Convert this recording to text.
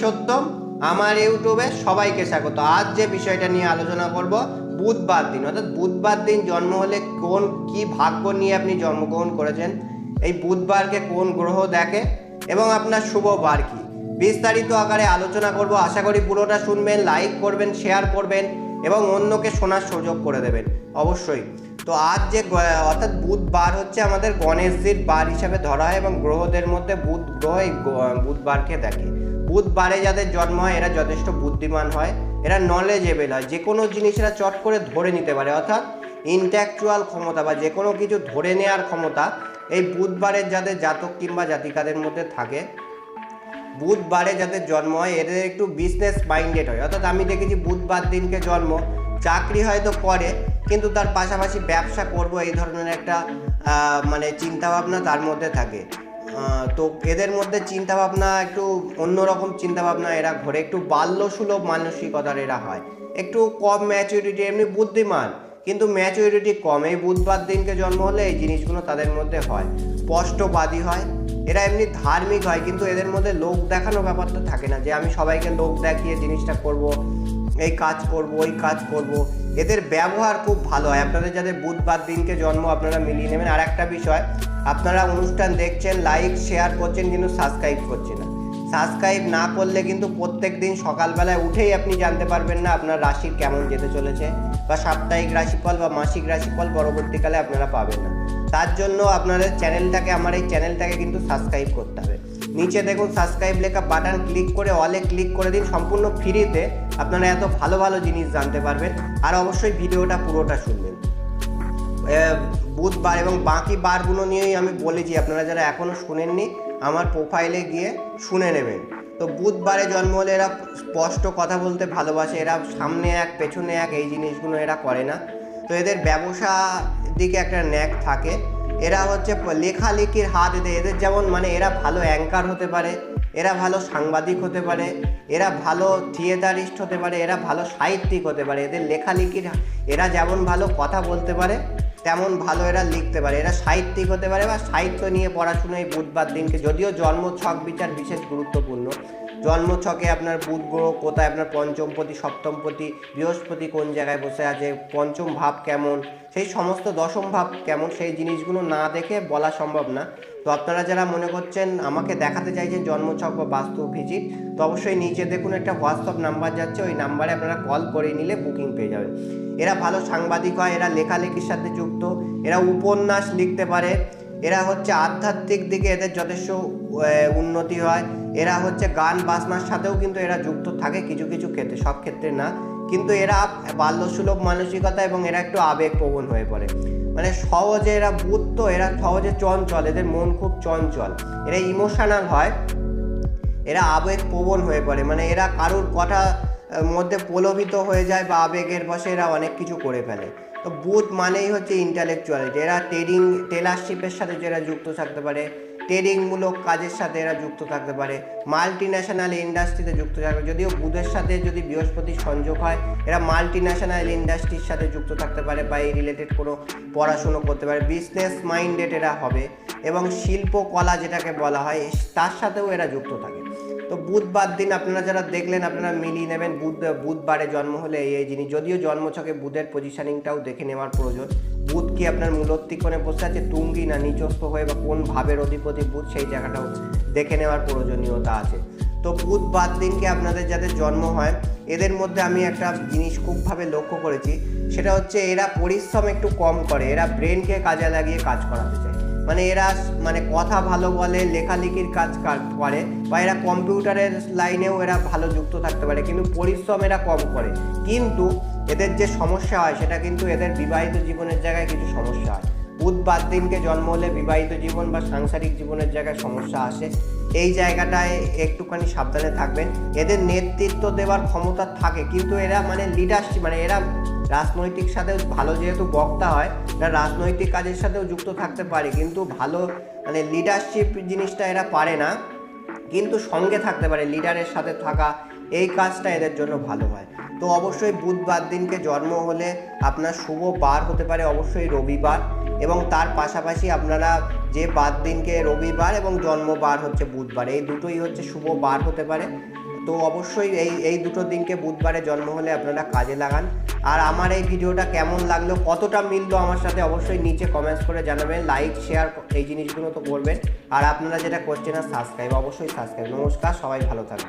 সত্যম, আমার ইউটিউবে সবাইকে স্বাগত। আজ যে বিষয়টা নিয়ে আলোচনা করব, বুধবার দিন। অর্থাৎ বুধবার দিন জন্ম হলে কোন কি ভাগ্য নিয়ে আপনি জন্মগ্রহণ করেছেন, এই বুধবারকে কোন গ্রহ দেখে, এবং আপনার শুভ বার কি। বিস্তারিত আকারে আলোচনা করব। আশা করি পুরোটা শুনবেন, লাইক করবেন, শেয়ার করবেন, এবং অন্যকে শোনার সুযোগ করে দেবেন, অবশ্যই। তো আজ যে অর্থাৎ বুধবার হচ্ছে আমাদের গণেশজির বার হিসাবে ধরা হয়, এবং গ্রহদের মধ্যে বুধ, গ্রহ এই বুধবারকে দেখে। বুধবারে যাদের জন্ম হয়, এরা যথেষ্ট বুদ্ধিমান হয়, এরা নলেজেবেল হয় যে কোনো জিনিস এরা চট করে ধরে নিতে পারে, অর্থাৎ ইন্ট্যাকচুয়াল ক্ষমতা বা যে কোনো কিছু ধরে নেওয়ার ক্ষমতা এই বুধবারের যাদের জাতক কিংবা জাতিকাদের মধ্যে থাকে। বুধবারে যাদের জন্ম হয়, এদের একটু বিজনেস মাইন্ডেড হয়, অর্থাৎ আমি দেখেছি বুধবার দিনকে জন্ম, চাকরি হয়তো করে, কিন্তু তার পাশাপাশি ব্যবসা করব, এই ধরনের একটা মানে চিন্তাভাবনা তার মধ্যে থাকে। তো এদের মধ্যে চিন্তাভাবনা একটু অন্যরকম চিন্তাভাবনা এরা ঘরে। একটু বাল্যসুলভ মানসিকতার এরা হয়। একটু কম ম্যাচুরিটি এমনি বুদ্ধিমান। কিন্তু ম্যাচুরিটি কম। এই বুধবার দিনকে জন্ম হলে এই জিনিসগুলো তাদের মধ্যে হয়। স্পষ্টবাদী হয়। এরা এমনি ধার্মিক হয়, কিন্তু এদের মধ্যে লোক দেখানো ব্যাপারটা থাকে না যে আমি সবাইকে লোক দেখিয়ে জিনিসটা করব। এই কাজ করব, ওই কাজ করব। এদের ব্যবহার খুব ভালো হয়। আপনাদের যাদের বুধবার দিনকে জন্ম, আপনারা মিলিয়ে নেবেন। আর একটা বিষয়, আপনারা অনুষ্ঠান দেখছেন লাইক শেয়ার করছেন, কিন্তু সাবস্ক্রাইব করছেন না। সাবস্ক্রাইব না করলে কিন্তু প্রত্যেক দিন সকালবেলায় উঠেই আপনি জানতে পারবেন না আপনার রাশি কেমন যেতে চলেছে বা সাপ্তাহিক রাশিফল বা মাসিক রাশিফল পরবর্তীকালে আপনারা পাবেন না। তার জন্য আপনাদের চ্যানেলটাকে, আমার এই চ্যানেলটাকে কিন্তু সাবস্ক্রাইব করতে হবে। নিচে দেখুন সাবস্ক্রাইব লেখা বাটন ক্লিক করে অলে ক্লিক করে দিন। সম্পূর্ণ ফ্রিতে আপনারা এত ভালো ভালো জিনিস জানতে পারবেন আর অবশ্যই ভিডিওটা পুরোটা শুনবেন। বুধবার এবং বাকি বারগুলো নিয়েই আমি বলেছি আপনারা যারা এখনও শুনেননি, আমার প্রোফাইলে গিয়ে শুনে নেবেন। তো বুধবারে জন্ম হলে এরা স্পষ্ট কথা বলতে ভালোবাসে, এরা সামনে এক, পেছনে এক, এই জিনিসগুলো এরা করে না। তো এদের ব্যবসা দিকে একটা ন্যাক থাকে। এরা হচ্ছে লেখালেখির হাত এদের এদের যেমন মানে এরা ভালো অ্যাঙ্কার হতে পারে এরা ভালো সাংবাদিক হতে পারে, এরা ভালো থিয়েটারিস্ট হতে পারে, এরা ভালো সাহিত্যিক হতে পারে, এদের লেখালেখির, এরা যেমন ভালো কথা বলতে পারে, তেমন ভালো এরা লিখতে পারে, এরা সাহিত্যিক হতে পারে বা সাহিত্য নিয়ে পড়াশুনো এই বুধবার দিনকে, যদিও জন্ম ছক বিচার বিশেষ গুরুত্বপূর্ণ। জন্ম ছকে আপনার বুধ গ্রহ কোথায়, আপনার পঞ্চমপতি সপ্তমপতি বৃহস্পতি কোন জায়গায় বসে আছে, পঞ্চম ভাব কেমন? সেই সমস্ত দশম ভাব কেমন? সেই জিনিসগুলো না দেখে বলা সম্ভব না। তো আপনারা যারা মনে করছেন আমাকে দেখাতে চাইছেন জন্মছক বা বাস্তু ভিজিট তো অবশ্যই নিচে দেখুন একটা হোয়াটসঅ্যাপ নাম্বার যাচ্ছে, ওই নাম্বারে আপনারা কল করে নিলে বুকিং পেয়ে যাবেন। এরা ভালো সাংবাদিক হয়, এরা লেখালেখির সাথে যুক্ত, এরা উপন্যাস লিখতে পারে এরা হচ্ছে আধ্যাত্মিক দিকে এদের যথেষ্ট উন্নতি হয়। এরা হচ্ছে গান বাজনার সাথেও কিন্তু এরা যুক্ত থাকে কিছু কিছু ক্ষেত্রে, সব ক্ষেত্রে না। কিন্তু এরা বাল্যসুলভ মানসিকতা এবং এরা একটু আবেগপ্রবণ হয়ে পড়ে। মানে সহজে এরা বুদ্ধ, এরা সহজে চঞ্চল, এদের মন খুব চঞ্চল। এরা ইমোশনাল হয়, এরা আবেগ প্রবণ হয়ে পড়ে। মানে এরা কারুর কথা মধ্যে প্রলোভিত হয়ে যায় বা আবেগের বসে এরা অনেক কিছু করে ফেলে। তো বুথ মানেই হচ্ছে ইন্টালেকচুয়ালিটি এরা ট্রেডিং টেলারশিপের সাথে যারা যুক্ত থাকতে পারে ট্রেডিংমূলক কাজের সাথে এরা যুক্ত থাকতে পারে মাল্টি ন্যাশনাল ইন্ডাস্ট্রিতে যুক্ত থাকবে। যদিও বুধের সাথে যদি বৃহস্পতি সংযোগ হয়, এরা মাল্টি ন্যাশনাল ইন্ডাস্ট্রির সাথে যুক্ত থাকতে পারে বা এই রিলেটেড কোনো পড়াশুনো করতে পারে। বিজনেস মাইন্ডেড এরা হবে এবং শিল্পকলা যেটাকে বলা হয়, তার সাথেও এরা যুক্ত থাকে। তো বুধবার দিন আপনারা যারা দেখলেন, আপনারা মিলিয়ে নেবেন বুধ, বুধবারে জন্ম হলে এই জিনিস। যদিও জন্মছকে বুধের পজিশনিংটাও দেখে নেওয়ার প্রয়োজন। বুধ কি আপনার মূলত্রিকোণে বসে আছে? তুঙ্গি না নিচস্থ হয়ে বা কোন ভাবের অধিপতি বুধ, সেই জায়গাটাও দেখে নেওয়ার প্রয়োজনীয়তা আছে। তো বুধবার দিনকে আপনাদের যাদের জন্ম হয়, এদের মধ্যে আমি একটা জিনিস খুবভাবে লক্ষ্য করেছি। সেটা হচ্ছে এরা পরিশ্রম একটু কম করে। এরা ব্রেনকে কাজে লাগিয়ে কাজ করাতে চায়। মানে এরা মানে কথা ভালো বলে, লেখালেখির কাজ করে বা এরা কম্পিউটারের লাইনেও এরা ভালো যুক্ত থাকতে পারে, কিন্তু পরিশ্রম এরা কম করে। কিন্তু এদের যে সমস্যা হয়, সেটা কিন্তু এদের বিবাহিত জীবনের জায়গায় কিছু সমস্যা হয়। বুধবার দিনকে জন্ম হলে বিবাহিত জীবন বা সাংসারিক জীবনের জায়গায় সমস্যা আসে। এই জায়গাটায় একটুখানি সাবধানে থাকবেন। এদের নেতৃত্ব দেওয়ার ক্ষমতা থাকে, কিন্তু এরা মানে লিডারশিপ মানে এরা রাজনৈতিক সাথে ভালো যেহেতু বক্তা হয় এরা রাজনৈতিক কাজের সাথেও যুক্ত থাকতে পারে। কিন্তু ভালো মানে লিডারশিপ জিনিসটা এরা পারে না। কিন্তু সঙ্গে থাকতে পারে লিডারের সাথে থাকা, এই কাজটা এদের জন্য ভালো হয়। তো অবশ্যই বুধবার দিনকে জন্ম হলে আপনার শুভ বার হতে পারে, অবশ্যই রবিবার। এবং তার পাশাপাশি আপনারা যে বার দিনকে রবিবার এবং জন্মবার হচ্ছে বুধবার, এই দুটোই হচ্ছে শুভ বার হতে পারে। তো অবশ্যই এই এই দুটো দিনকে বুধবারে জন্ম হলে আপনারা কাজে লাগান। আর আমার এই ভিডিওটা কেমন লাগল, কতটা মিললো আমার সাথে অবশ্যই নিচে কমেন্টস করে জানাবেন লাইক শেয়ার এই জিনিসগুলো তো করবেন। আর আপনারা যেটা করছেন সাবস্ক্রাইব অবশ্যই সাবস্ক্রাইব নমস্কার, সবাই ভালো থাকবেন।